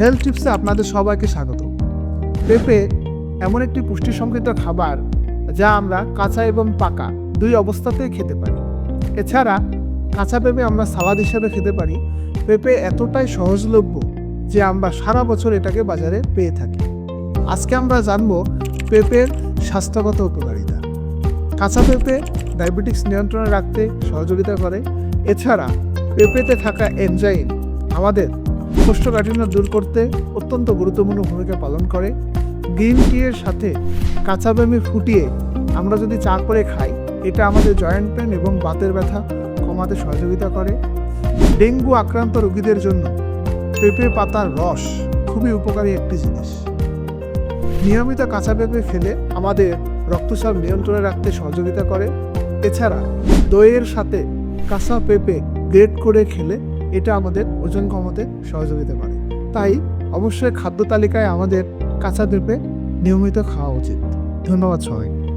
Health টিপসে আপনাদের সবাইকে স্বাগত। পেঁপে এমন একটি পুষ্টি সমৃদ্ধ খাবার যা আমরা কাঁচা এবং পাকা দুই অবস্থাতেই খেতে পারি। এছাড়া কাঁচা পেঁপে আমরা সালাদ হিসেবে খেতে পারি। পেঁপে এতটাই সহজলভ্য যে আমরা সারা বছর এটাকে বাজারে পেয়ে থাকি। আজকে আমরা জানব পেঁপের স্বাস্থ্যগত উপকারিতা। কাঁচা পেঁপে ডায়াবেটিক্স নিয়ন্ত্রণে রাখতে সহযোগিতা করে। এছাড়া পেঁপেতে থাকা এনজাইম আমাদের কোষ্ঠকাঠিন্য দূর করতে অত্যন্ত গুরুত্বপূর্ণ ভূমিকা পালন করে। গ্রিন টি এর সাথে কাঁচা পেঁপে ফুটিয়ে আমরা যদি চা করে খাই, এটা আমাদের জয়েন্ট পেন এবং বাতের ব্যথা কমাতে সহযোগিতা করে। ডেঙ্গু আক্রান্ত রোগীদের জন্য পেঁপে পাতার রস খুবই উপকারী একটি জিনিস। নিয়মিত কাঁচা পেঁপে খেলে আমাদের রক্তচাপ নিয়ন্ত্রণে রাখতে সহযোগিতা করে। এছাড়া দইয়ের সাথে কাঁচা পেঁপে গ্রেট করে খেলে এটা আমাদের ওজন কমাতে সহযোগিতা করে। তাই অবশ্যই খাদ্য তালিকায় আমাদের কাঁচা দ্রুপে নিয়মিত খাওয়া উচিত। ধন্যবাদ সবাই